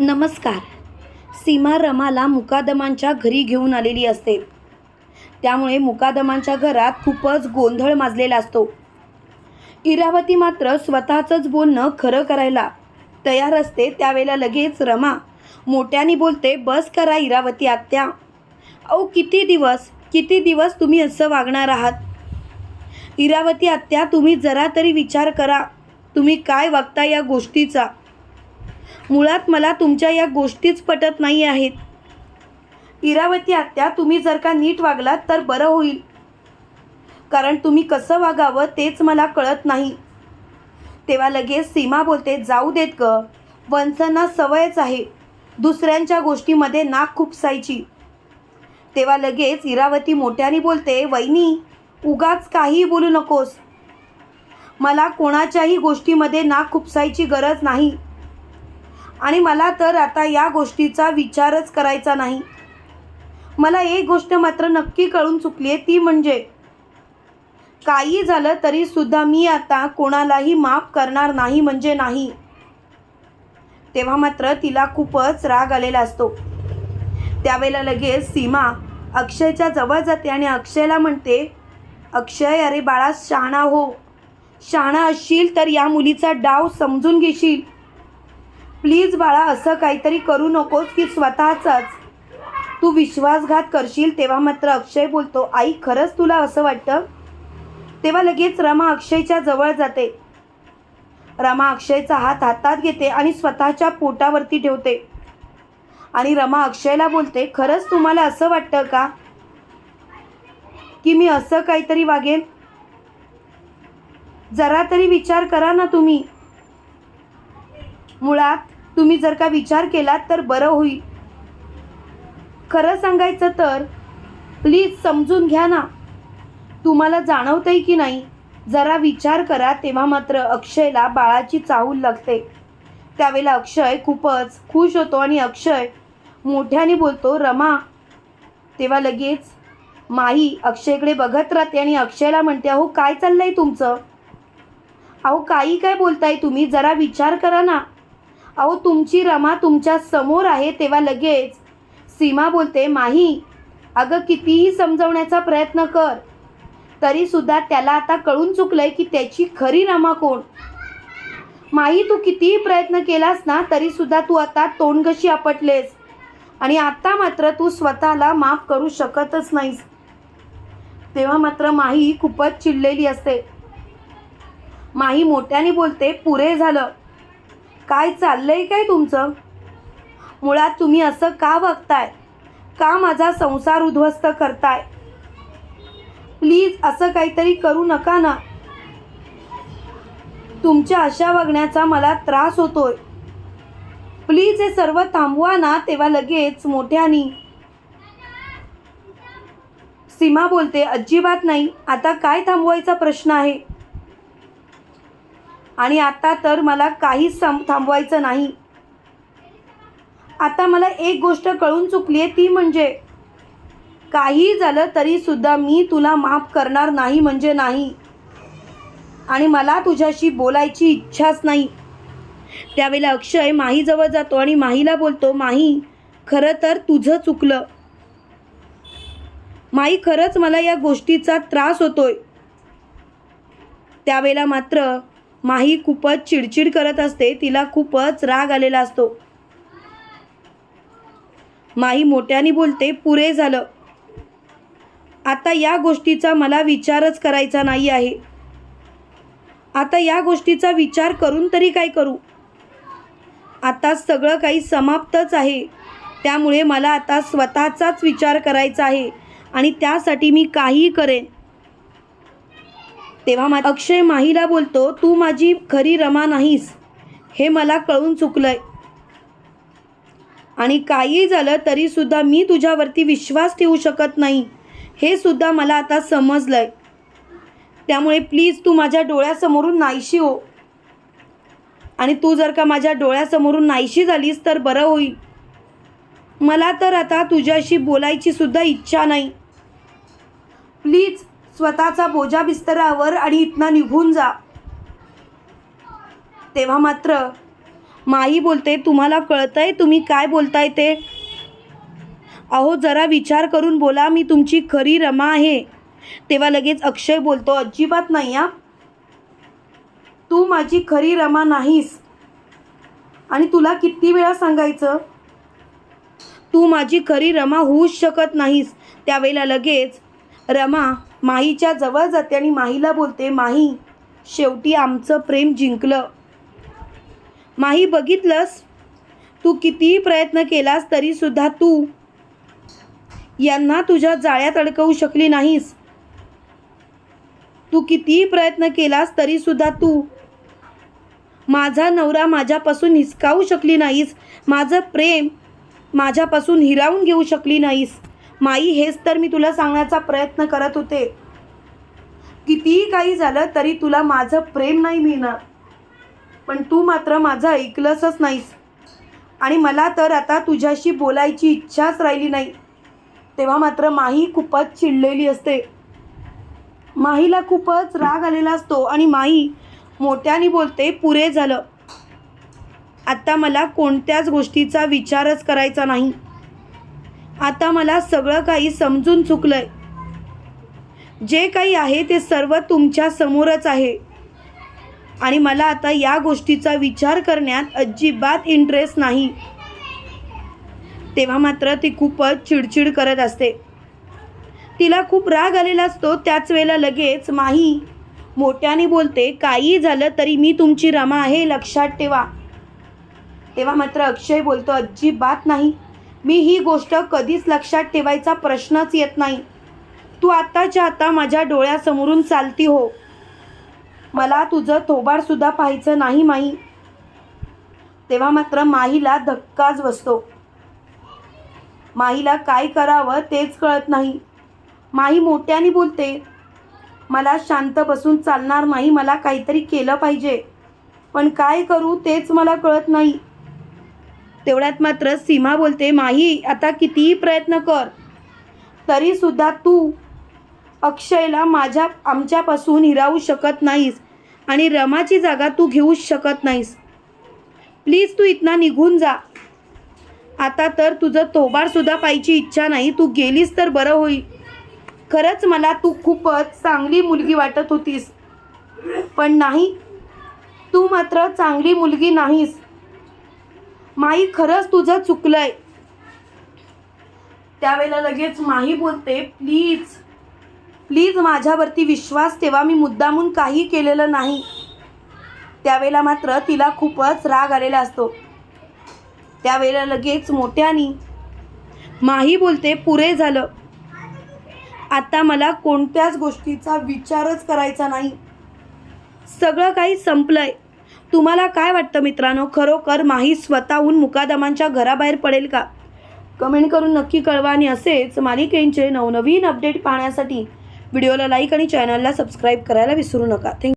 नमस्कार. सीमा रमाला मुकादमांच्या घरी घेऊन आलेली असते. त्यामुळे मुकादमांच्या घरात खूपच गोंधळ माजलेला असतो. इरावती मात्र स्वतःचंच बोलणं खरं करायला तयार असते त्यावेळेला लगेच रमा मोठ्याने बोलते बस करा इरावती आत्या. अहो किती दिवस किती दिवस तुम्ही असं वागणार आहात? इरावती आत्या तुम्ही जरा तरी विचार करा. तुम्ही काय वागता या गोष्टीचा? मुळात मला तुमच्या या गोष्टीच पटत नाही आहेत. इरावती आत्या तुम्ही जर का नीट वागलात तर बरं होईल. कारण तुम्ही कसं वागावं तेच मला कळत नाही. तेव्हा लगेच सीमा बोलते जाऊ देत ग. वंसांना सवयच आहे. दुसऱ्यांच्या गोष्टीमध्ये नाक खुपसायची. तेव्हा लगेच इरावती मोठ्याने बोलते वैनी उगाच काहीही बोलू नकोस. मला कोणाच्याही गोष्टीमध्ये नाक खुपसायची गरज नाही. आणि मला तर आता या गोष्टीचा विचारच करायचा नाही. मला एक गोष्ट मात्र नक्की कळून चुकली आहे ती म्हणजे काही झालं तरी सुद्धा मी आता कोणालाही माफ करणार नाही म्हणजे नाही. तेव्हा मात्र तिला खूपच राग आलेला असतो. त्यावेळेला लगेच सीमा अक्षयच्या जवळ जाते आणि अक्षयला म्हणते अक्षय अरे बाळा शहाणा हो. शहाणा असशील तर या मुलीचा डाव समजून घेशील. प्लीज बाळा असं काहीतरी करू नकोस की स्वतःचाच. तू विश्वासघात करशील तेव्हा मात्र अक्षय बोलतो आई खरंच तुला असं वाटतं? तेव्हा लगेच रमा अक्षयच्या जवळ जाते. रमा अक्षयचा हात हातात घेते आणि स्वतःच्या पोटावरती ठेवते. आणि रमा अक्षयला बोलते खरंच तुम्हाला असं वाटतं का? की मी असं काहीतरी वागेन? जरा तरी विचार करा ना तुम्ही. मुळात तुम्ही जर का विचार केलात तर बरं होईल. खरं सांगायचं तर प्लीज समजून घ्या ना. तुम्हाला जाणवतंय की नाही? जरा विचार करा तेव्हा मात्र अक्षयला बाळाची चाहूल लागते. त्यावेळेला अक्षय खूपच खुश होतो आणि अक्षय मोठ्याने बोलतो रमा. तेव्हा लगेच माही अक्षयकडे बघत राहते आणि अक्षयला म्हणते अहो काय चाललंय तुमचं? अहो काही काय बोलताय तुम्ही? जरा विचार करा ना. अहो तुमची रमा तुमच्यासमोर आहे तेव्हा लगेच. सीमा बोलते माही अगं कितीही समजवण्याचा प्रयत्न कर. तरीसुद्धा त्याला आता कळून चुकलंय की त्याची खरी रमा कोण. माही तू कितीही प्रयत्न केलास ना तरीसुद्धा तू आता तोंडगशी आपटलेस. आणि आता मात्र तू स्वतःला माफ करू शकतच नाहीस. तेव्हा मात्र माही खूपच चिडलेली असते. माही मोठ्याने बोलते पुरे झालं. काय चाललंय काय तुमचं? मुळात तुम्ही असं का वागताय का माझा संसार उद्ध्वस्त करताय? प्लीज असं काहीतरी करू नका ना. तुमच्या अशा वागण्याचा मला त्रास होतोय. प्लीज हे सर्व थांबवा ना तेव्हा लगेच मोठ्यानी. सीमा बोलते अजिबात नाही. आता काय थांबवायचा प्रश्न आहे? आणि आता तर मला काहीच सम थांबवायचं नाही. आता मला एक गोष्ट कळून चुकली आहे ती म्हणजे काही झालं तरी सुद्धा मी तुला माफ करणार नाही म्हणजे नाही. आणि मला तुझ्याशी बोलायची इच्छाच नाही. त्यावेळेला अक्षय माहीजवळ जातो आणि माहीला बोलतो माही खरं तर तुझं चुकलं. माई खरंच मला या गोष्टीचा त्रास होतोय. त्यावेळेला मात्र माही खूपच चिडचिड करत असते तिला खूपच राग आलेला असतो. माही मोठ्याने बोलते पुरे झालं. आता या गोष्टीचा मला विचारच करायचा नाही आहे. आता या गोष्टीचा विचार करून तरी काय करू? आता सगळं काही समाप्तच आहे. त्यामुळे मला आता स्वतःचाच विचार करायचा आहे आणि त्यासाठी मी काहीही करेन. तेव्हा मा अक्षय माहीला बोलतो तू माझी खरी रमा नाहीस. हे मला कळून चुकलंय. आणि काही झालं तरीसुद्धा मी तुझ्यावरती विश्वास ठेवू शकत नाही. हे सुद्धा मला आता समजलंय. त्यामुळे प्लीज तू माझ्या डोळ्यासमोरून नाहीशी हो. आणि तू जर का माझ्या डोळ्यासमोरून नाहीशी झालीस तर बरं होईल. मला तर आता तुझ्याशी बोलायची सुद्धा इच्छा नाही. प्लीज स्वतःचा बोजा बिस्तरावर आणि इथनं निघून जा. तेव्हा मात्र माही बोलते तुम्हाला कळतंय तुम्ही काय बोलताय ते? अहो जरा विचार करून बोला मी तुमची खरी रमा आहे. तेव्हा लगेच अक्षय बोलतो अजिबात नाही हा. तू माझी खरी रमा नाहीस. आणि तुला किती वेळा सांगायचं? तू माझी खरी रमा होऊच शकत नाहीस. त्यावेळेला लगेच रमा माहीच्या जवळ जाते आणि माहीला बोलते माही शेवटी आमचं प्रेम जिंकलं. माही बघितलंस? तू कितीही प्रयत्न केलास तरीसुद्धा तू यांना तुझ्या जाळ्यात अडकवू शकली नाहीस. तू कितीही प्रयत्न केलास तरीसुद्धा तू माझा नवरा माझ्यापासून हिसकावू शकली नाहीस. माझं प्रेम माझ्यापासून हिरावून घेऊ शकली नाहीस. माई हेच तर मी तुला सांगण्याचा प्रयत्न करत होते. कितीही काही झालं तरी तुला माझं प्रेम नाही मिळणार. पण तू मात्र माझं ऐकलंसच नाहीस. आणि मला तर आता तुझ्याशी बोलायची इच्छाच राहिली नाही. तेव्हा मात्र माही खूपच चिडलेली असते. माहीला खूपच राग आलेला असतो आणि माही मोठ्याने बोलते पुरे झालं. आता मला कोणत्याच गोष्टीचा विचारच करायचा नाही. आता मला सगळं काही समजून चुकलंय. जे काही आहे ते सर्व तुमच्या समोरच आहे. आणि मला आता या गोष्टीचा विचार करण्यात अजिबात इंटरेस्ट नाही. तेव्हा मात्र ती खूपच चिडचिड करत असते. तिला खूप राग आलेला असतो त्याच वेळेला लगेच माही मोठ्याने बोलते काही झालं तरी मी तुमची रमा आहे लक्षात ठेवा. तेव्हा मात्र अक्षय बोलतो अजिबात नाही. मी ही गोष्ट कधीच लक्षात ठेवायचा प्रश्नच येत नाही. तू आत्ताच्या आता माझ्या डोळ्यासमोरून चालती हो. मला तुझं थोबाडसुद्धा पाहायचं नाही माही तेव्हा मात्र माहीला धक्काच बसतो. माहीला काय करावं तेच कळत नाही. माही मोठ्याने बोलते मला शांत बसून चालणार नाही मला काहीतरी केलं पाहिजे. पण काय करू तेच मला कळत नाही. तेवढ्यात मात्र सीमा बोलते माही आता कितीही प्रयत्न कर तरीसुद्धा तू अक्षयला माझ्या आमच्यापासून हिरावू शकत नाहीस आणि रमाची जागा तू घेऊच शकत नाहीस. प्लीज तू इथनं निघून जा. आता तर तुझं तोबारसुद्धा पाहिजे इच्छा नाही तू गेलीस तर बरं होईल. खरंच मला तू खूपच चांगली मुलगी वाटत होतीस. पण नाही तू मात्र चांगली मुलगी नाहीस. माई खरंच तुझं चुकलंय. त्यावेळेला लगेच माही बोलते प्लीज प्लीज माझ्यावरती विश्वास ठेवा मी मुद्दामून काही केलेलं नाही. त्यावेळेला मात्र तिला खूपच राग आलेला असतो. त्यावेळेला लगेच मोठ्यानी माही बोलते पुरे झालं. आता मला कोणत्याच गोष्टीचा विचारच करायचा नाही. सगळं काही संपलंय. तुम्हाला काय वाटतं मित्रांनो? खरोखर माही स्वतःहून मुकादमांच्या घराबाहेर पडेल का? कमेंट करून नक्की कळवा आणि असेच मालिकेंचे नवनवीन अपडेट पाहण्यासाठी व्हिडिओला लाईक आणि चॅनलला सबस्क्राईब करायला विसरू नका. थँक्यू